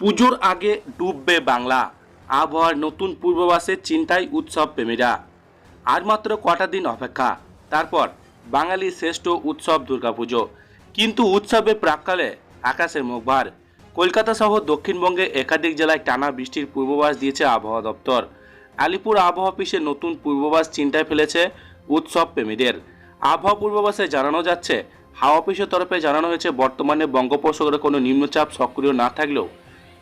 পুজোর আগে ডুববে বাংলা। আবহাওয়ার নতুন পূর্বাভাসে চিন্তায় উৎসব প্রেমীরা। আর মাত্র কটা দিন অপেক্ষা, তারপর বাঙালির শ্রেষ্ঠ উৎসব দুর্গাপুজো। কিন্তু উৎসবে প্রাককালে আকাশে মুখভার কলকাতা সহ দক্ষিণবঙ্গে একাধিক জেলায় টানা বৃষ্টির পূর্বাভাস দিয়েছে আবহাওয়া দপ্তর। আলিপুর আবহাওয়া অফিসে নতুন পূর্বাভাস চিন্তায় ফেলেছে উৎসব প্রেমীদের। আবহাওয়া পূর্বাভাসে জানানো যাচ্ছে, হাওয়া অফিসের তরফে জানানো হয়েছে, বর্তমানে বঙ্গোপসাগরে কোনো নিম্নচাপ সক্রিয় না থাকলেও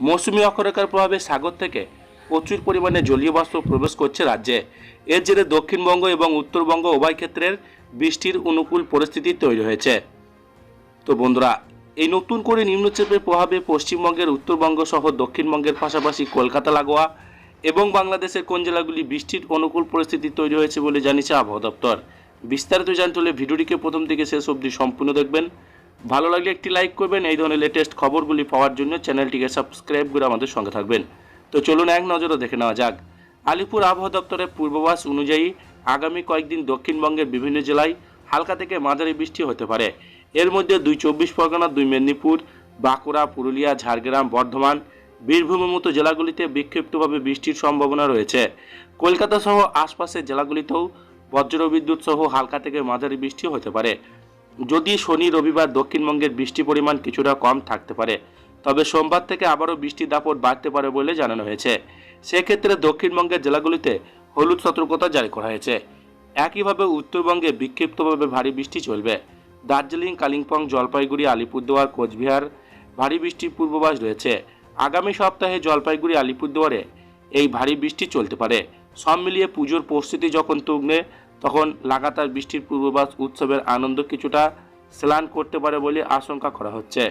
মৌসুমী অক্ষরেখার প্রভাবে সাগর থেকে প্রচুর পরিমাণে জলীয় বাষ্প প্রবেশ করছে রাজ্যে। এর জেরে দক্ষিণবঙ্গ এবং উত্তরবঙ্গ উভয় ক্ষেত্রের বৃষ্টির অনুকূল পরিস্থিতি তৈরি হয়েছে। তো বন্ধুরা, এই নতুন করে নিম্নচাপের প্রভাবে পশ্চিমবঙ্গের উত্তরবঙ্গ সহ দক্ষিণবঙ্গের পাশাপাশি কলকাতা, লাগোয়া এবং বাংলাদেশের কোন জেলাগুলি বৃষ্টির অনুকূল পরিস্থিতি তৈরি হয়েছে বলে জানিয়েছে আবহাওয়া দপ্তর। বিস্তারিত জানতে হলে ভিডিওটিকে প্রথম থেকে শেষ অবধি সম্পূর্ণ দেখবেন। ভালো লাগলে একটি লাইক করবেন, এই ধরনের লেটেস্ট খবরগুলি পাওয়ার জন্য চ্যানেলটিকে সাবস্ক্রাইব করে আমাদের সঙ্গে থাকবেন। তো চলুন এক নজরে দেখে নেওয়া যাক। আলিপুর আবহাওয়া দপ্তরের পূর্বাভাস অনুযায়ী আগামী কয়েকদিন দক্ষিণবঙ্গের বিভিন্ন জেলায় হালকা থেকে মাঝারি বৃষ্টি হতে পারে। এর মধ্যে দুই চব্বিশ পরগনা, দুই মেদিনীপুর, বাঁকুড়া, পুরুলিয়া, ঝাড়গ্রাম, বর্ধমান, বীরভূমের মতো জেলাগুলিতে বিক্ষিপ্তভাবে বৃষ্টির সম্ভাবনা রয়েছে। কলকাতা সহ আশপাশের জেলাগুলিতেও বজ্রবিদ্যুৎ সহ হালকা থেকে মাঝারি বৃষ্টি হতে পারে। যদি শনি রবিবার দক্ষিণবঙ্গের বৃষ্টি পরিমাণ কিছুটা কম থাকতে পারে, তবে সোমবার থেকে আবারও বৃষ্টির দাপট বাড়তে পারে বলে জানানো হয়েছে। সেক্ষেত্রে দক্ষিণবঙ্গের জেলাগুলিতে হলুদ সতর্কতা জারি করা হয়েছে। একইভাবে উত্তরবঙ্গে বিক্ষিপ্তভাবে ভারী বৃষ্টি চলবে। দার্জিলিং, কালিম্পং, জলপাইগুড়ি, আলিপুরদুয়ার, কোচবিহার ভারী বৃষ্টির পূর্বাভাস রয়েছে। আগামী সপ্তাহে জলপাইগুড়ি, আলিপুরদুয়ারে এই ভারী বৃষ্টি চলতে পারে। সব মিলিয়ে পুজোর প্রস্তুতি যখন তুগনে তখন লাগাতার বৃষ্টির পূর্বাভাস উৎসবের আনন্দ কিছুটা স্নান করতে পারে বলে আশঙ্কা করা হচ্ছে।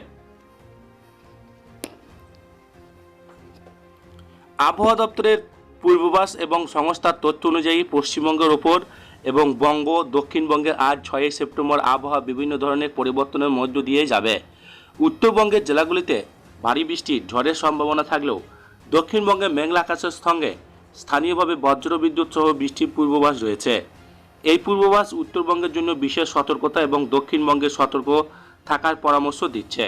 আবহাওয়া দপ্তরের পূর্বাভাস এবং সংস্থার তথ্য অনুযায়ী পশ্চিমবঙ্গের ওপর এবং বঙ্গ, দক্ষিণবঙ্গে আজ ছয়ই সেপ্টেম্বর আবহাওয়া বিভিন্ন ধরনের পরিবর্তনের মধ্য দিয়ে যাবে। উত্তরবঙ্গের জেলাগুলিতে ভারী বৃষ্টির ঝড়ের সম্ভাবনা থাকলেও দক্ষিণবঙ্গে মেঘলা আকাশের সঙ্গে স্থানীয়ভাবে বজ্রবিদ্যুৎ সহ বৃষ্টির পূর্বাভাস রয়েছে। এই পূর্বাভাস উত্তরবঙ্গের জন্য বিশেষ সতর্কতা এবং দক্ষিণবঙ্গে সতর্ক থাকার পরামর্শ দিচ্ছে।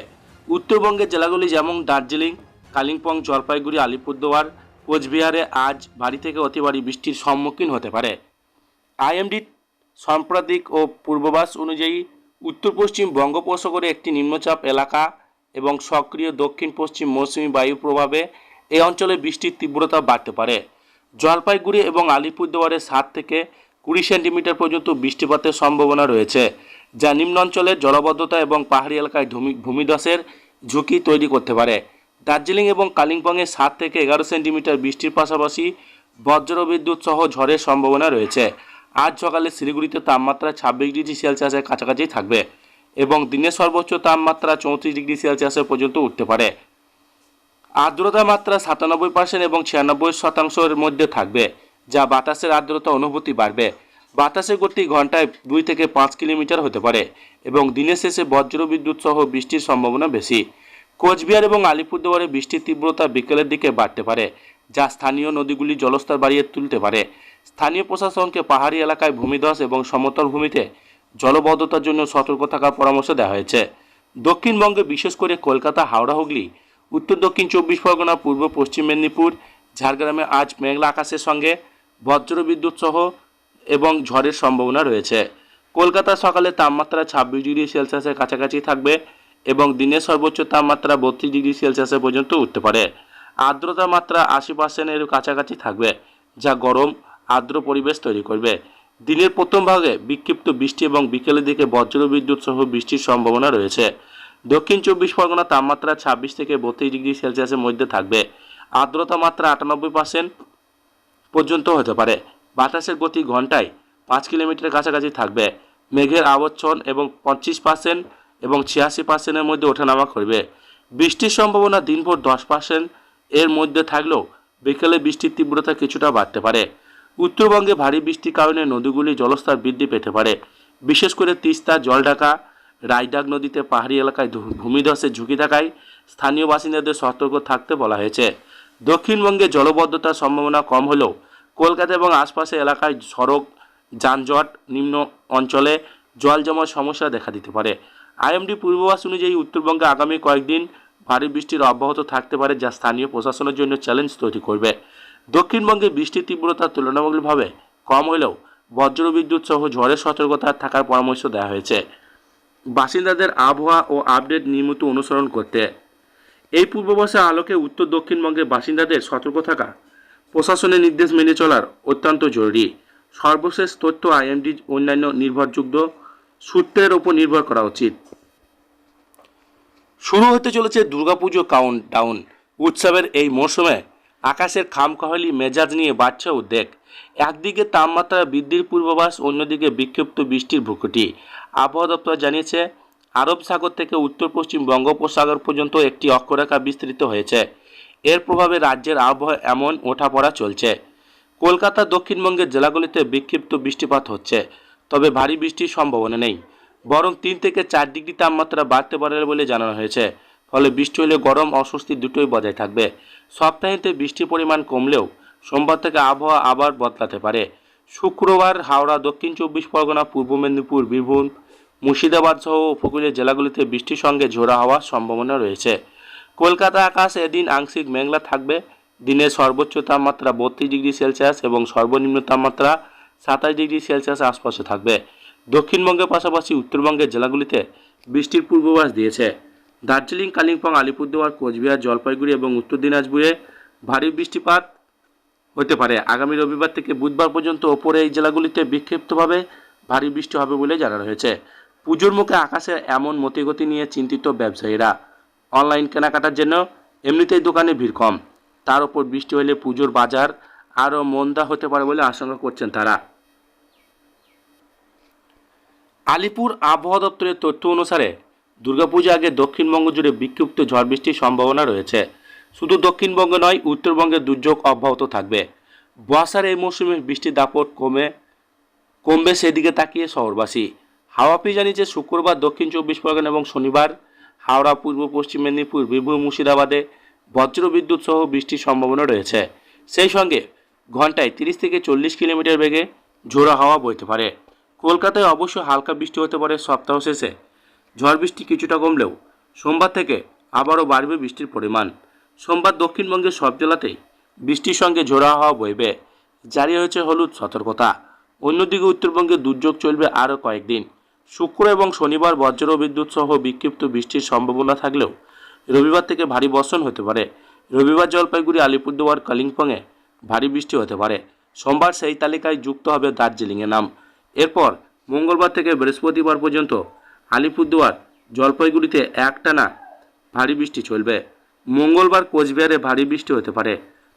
উত্তরবঙ্গের জেলাগুলি যেমন দার্জিলিং, কালিম্পং, জলপাইগুড়ি, আলিপুরদুয়ার, কোচবিহারে আজ ভারী থেকে অতি ভারী বৃষ্টির সম্মুখীন হতে পারে। আইএমডি সাম্প্রতিক ও পূর্বাভাস অনুযায়ী উত্তর পশ্চিম বঙ্গোপসাগরে একটি নিম্নচাপ এলাকা এবং সক্রিয় দক্ষিণ পশ্চিম মৌসুমী বায়ু প্রভাবে এই অঞ্চলে বৃষ্টির তীব্রতা বাড়তে পারে। জলপাইগুড়ি এবং আলিপুরদুয়ারে সাত থেকে কুড়ি সেন্টিমিটার পর্যন্ত বৃষ্টিপাতের সম্ভাবনা রয়েছে, যা নিম্ন অঞ্চলের জলবদ্ধতা এবং পাহাড়ি এলাকায় ভূমি ভূমিধসের ঝুঁকি তৈরি করতে পারে। দার্জিলিং এবং কালিম্পংয়ে সাত থেকে এগারো সেন্টিমিটার বৃষ্টির পাশাপাশি বজ্রবিদ্যুৎ সহ ঝড়ের সম্ভাবনা রয়েছে। আজ সকালে শিলিগুড়িতে তাপমাত্রা ছাব্বিশ ডিগ্রি সেলসিয়াসের কাছাকাছি থাকবে এবং দিনের সর্বোচ্চ তাপমাত্রা চৌত্রিশ ডিগ্রি সেলসিয়াসের পর্যন্ত উঠতে পারে। আর্দ্রতা মাত্রা সাতানব্বই পার্সেন্ট এবং ছিয়ানব্বই শতাংশের মধ্যে থাকবে। যা বাতাসের আর্দ্রতা অনুভূতি বাড়বে। বাতাসের গতি ঘন্টায় দুই থেকে পাঁচ কিলোমিটার হতে পারে এবং দিনের শেষে বজ্রবিদ্যুৎ সহ বৃষ্টির সম্ভাবনা বেশি। কোচবিহার এবং আলিপুরদুয়ারে বৃষ্টির তীব্রতা বিকেলের দিকে বাড়তে পারে, যা স্থানীয় নদীগুলি জলস্তর বাড়িয়ে তুলতে পারে। স্থানীয় প্রশাসনকে পাহাড়ি এলাকায় ভূমিধস এবং সমতল ভূমিতে জলবদ্ধতার জন্য সতর্ক থাকার পরামর্শ দেওয়া হয়েছে। দক্ষিণবঙ্গে বিশেষ করে কলকাতা, হাওড়া, হুগলি, উত্তর দক্ষিণ চব্বিশ পরগনা, পূর্ব পশ্চিম মেদিনীপুর, ঝাড়গ্রামে আজ মেঘলা আকাশের সঙ্গে বজ্রবিদ্যুৎ সহ এবং ঝড়ের সম্ভাবনা রয়েছে। কলকাতা সকালে তাপমাত্রা ছাব্বিশ ডিগ্রি সেলসিয়াসের কাছাকাছি থাকবে এবং দিনের সর্বোচ্চ তাপমাত্রা বত্রিশ ডিগ্রি সেলসিয়াসের পর্যন্ত উঠতে পারে। আর্দ্রতা মাত্রা আশি পার্সেন্টের কাছাকাছি থাকবে, যা গরম, আর্দ্র পরিবেশ তৈরি করবে। দিনের প্রথম ভাগে বিক্ষিপ্ত বৃষ্টি এবং বিকেলের দিকে বজ্রবিদ্যুৎ সহ বৃষ্টির সম্ভাবনা রয়েছে। দক্ষিণ চব্বিশ পরগনা তাপমাত্রা ছাব্বিশ থেকে বত্রিশ ডিগ্রি সেলসিয়াসের মধ্যে থাকবে। আর্দ্রতা মাত্রা আটানব্বই পার্সেন্ট পর্যন্ত হতে পারে। বাতাসের গতি ঘন্টায় পাঁচ কিলোমিটারের কাছাকাছি থাকবে। মেঘের আবচ্ছন এবং পঁচিশ পার্সেন্ট এবং ছিয়াশি পার্সেন্টের মধ্যে ওঠানামা করবে। বৃষ্টির সম্ভাবনা দিনভর দশ পার্সেন্ট এর মধ্যে থাকলেও বিকেলে বৃষ্টির তীব্রতা কিছুটা বাড়তে পারে। উত্তরবঙ্গে ভারী বৃষ্টির কারণে নদীগুলি জলস্তর বৃদ্ধি পেতে পারে। বিশেষ করে তিস্তা, জলঢাকা রায়ডাক নদীতে পাহাড়ি এলাকায় ভূমিধসের ঝুঁকি থাকায় স্থানীয় বাসিন্দাদের সতর্ক থাকতে বলা হয়েছে। দক্ষিণবঙ্গে জলবদ্ধতার সম্ভাবনা কম হলেও কলকাতা এবং আশপাশের এলাকায় সড়ক, যানজট নিম্ন অঞ্চলে জল জমার সমস্যা দেখা দিতে পারে। আইএমডি পূর্বাভাস অনুযায়ী উত্তরবঙ্গে আগামী কয়েকদিন ভারী বৃষ্টির অব্যাহত থাকতে পারে, যা স্থানীয় প্রশাসনের জন্য চ্যালেঞ্জ তৈরি করবে। দক্ষিণবঙ্গে বৃষ্টির তীব্রতা তুলনামূলকভাবে কম হলেও বজ্রবিদ্যুৎ সহ ঝড়ের সতর্কতা থাকার পরামর্শ দেওয়া হয়েছে। বাসিন্দাদের আবহাওয়া ও আপডেট নিয়মিত অনুসরণ করতে এই পূর্বাভাসের আলোকে উত্তর দক্ষিণবঙ্গের বাসিন্দাদের সতর্ক থাকা প্রশাসনের নির্দেশ মেনে চলার অত্যন্ত জরুরি। সর্বশেষ তথ্য আইএমডি অন্যান্য নির্ভরযোগ্য সূত্রের ওপর নির্ভর করা উচিত। শুরু হতে চলেছে দুর্গাপুজো কাউন্ট ডাউন উৎসবের এই মরশুমে আকাশের খামখেয়ালি মেজাজ নিয়ে বাড়ছে উদ্বেগ। একদিকে তাপমাত্রা বৃদ্ধির পূর্বাভাস, অন্যদিকে বিক্ষিপ্ত বৃষ্টির ভ্রুকুটি। আবহাওয়া দপ্তর জানিয়েছে আরব সাগর থেকে উত্তর পশ্চিম বঙ্গোপসাগর পর্যন্ত একটি অক্ষরেখা বিস্তৃত হয়েছে। এর প্রভাবে রাজ্যের আবহাওয়া এমন ওঠাপড়া চলছে। কলকাতা দক্ষিণবঙ্গের জেলাগুলিতে বিক্ষিপ্ত বৃষ্টিপাত হচ্ছে, তবে ভারী বৃষ্টির সম্ভাবনা নেই। বরং তিন থেকে চার ডিগ্রি তাপমাত্রা বাড়তে পারে বলে জানানো হয়েছে। ফলে বৃষ্টি হলে গরম অস্বস্তি দুটোই বজায় থাকবে। সপ্তাহেতে বৃষ্টির পরিমাণ কমলেও সোমবার থেকে আবহাওয়া আবার বদলাতে পারে। শুক্রবার হাওড়া দক্ষিণ চব্বিশ পরগনা, পূর্ব মেদিনীপুর, বীরভূম মুর্শিদাবাদ সহ উপকূলীয় জেলাগুলিতে বৃষ্টির সঙ্গে ঝোড়া হওয়ার সম্ভাবনা রয়েছে। কলকাতা আকাশ এদিন আংশিক মেঘলা থাকবে। দিনের সর্বোচ্চ তাপমাত্রা বত্রিশ ডিগ্রি সেলসিয়াস এবং সর্বনিম্ন তাপমাত্রা সাতাশ ডিগ্রি সেলসিয়াস আশপাশে থাকবে। দক্ষিণবঙ্গের পাশাপাশি উত্তরবঙ্গের জেলাগুলিতে বৃষ্টির পূর্বাভাস দিয়েছে। দার্জিলিং, কালিম্পং, আলিপুরদুয়ার, কোচবিহার, জলপাইগুড়ি এবং উত্তর দিনাজপুরে ভারী বৃষ্টিপাত হতে পারে। আগামী রবিবার থেকে বুধবার পর্যন্ত ওপরে এই জেলাগুলিতে বিক্ষিপ্তভাবে ভারী বৃষ্টি হবে বলে জানানো হয়েছে। পুজোর মুখে আকাশে এমন মতিগতি নিয়ে চিন্তিত ব্যবসায়ীরা। অনলাইন কেনাকাটার জন্য এমনিতেই দোকানে ভিড় কম। তার উপর বৃষ্টি হলে পুজোর বাজার আরও মন্দা হতে পারে বলে আশঙ্কা করছেন তারা। আলিপুর আবহাওয়া দপ্তরের তথ্য অনুসারে দুর্গাপূজা আগে দক্ষিণবঙ্গ জুড়ে বিক্ষিপ্ত ঝড় বৃষ্টির সম্ভাবনা রয়েছে। শুধু দক্ষিণবঙ্গে নয়, উত্তরবঙ্গে দুর্যোগ অব্যাহত থাকবে। বর্ষার এই মৌসুমে বৃষ্টির দাপট কমে কমবে সেদিকে তাকিয়ে শহরবাসী। হাওয়াপি জানিয়েছে শুক্রবার, দক্ষিণ চব্বিশ পরগনা এবং শনিবার। হাওড়া, পূর্ব, পশ্চিম মেদিনীপুর, বীরভূম, মুর্শিদাবাদে বজ্রবিদ্যুৎ সহ বৃষ্টির সম্ভাবনা রয়েছে। সেই সঙ্গে ঘন্টায় তিরিশ থেকে চল্লিশ কিলোমিটার বেগে ঝোড়ো হাওয়া বইতে পারে। কলকাতায় অবশ্য হালকা বৃষ্টি হতে পারে সপ্তাহ শেষে। ঝড় বৃষ্টি কিছুটা কমলেও সোমবার থেকে আবারও বাড়বে বৃষ্টির পরিমাণ। সোমবার দক্ষিণবঙ্গের সব জেলাতেই বৃষ্টির সঙ্গে ঝোড়া হাওয়া বইবে। জারি হয়েছে হলুদ সতর্কতা। অন্যদিকে উত্তরবঙ্গে দুর্যোগ চলবে আরও কয়েকদিন। শুক্র এবং শনিবার বজ্র, বিদ্যুৎ সহ বিক্ষিপ্ত বৃষ্টির সম্ভাবনা থাকলেও রবিবার থেকে ভারী বর্ষণ হতে পারে। রবিবার জলপাইগুড়ি, আলিপুরদুয়ার, কালিম্পংয়ে ভারী বৃষ্টি হতে পারে। সোমবার সেই তালিকায় যুক্ত হবে দার্জিলিংয়ের নাম। এরপর মঙ্গলবার থেকে বৃহস্পতিবার পর্যন্ত আলিপুরদুয়ার, জলপাইগুড়িতে একটানা ভারী বৃষ্টি চলবে। মঙ্গলবার কোচবিহারে ভারী বৃষ্টি হতে পারে।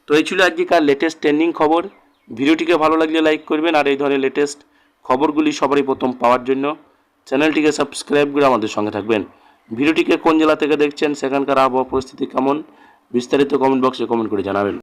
তো এই ছিল আজকেকার লেটেস্ট ট্রেন্ডিং খবর। ভিডিওটিকে ভালো লাগলে লাইক করবেন। আর এই ধরনের লেটেস্ট খবরগুলি সবারই প্রথম পাওয়ার জন্য। চ্যানেলটিকে সাবস্ক্রাইব করে আমাদের সঙ্গে থাকবেন। ভিডিওটিকে কোন জেলা থেকে দেখছেন, সেখানকার আবহাওয়া পরিস্থিতি কেমন, বিস্তারিত কমেন্ট বক্সে কমেন্ট করে জানাবেন।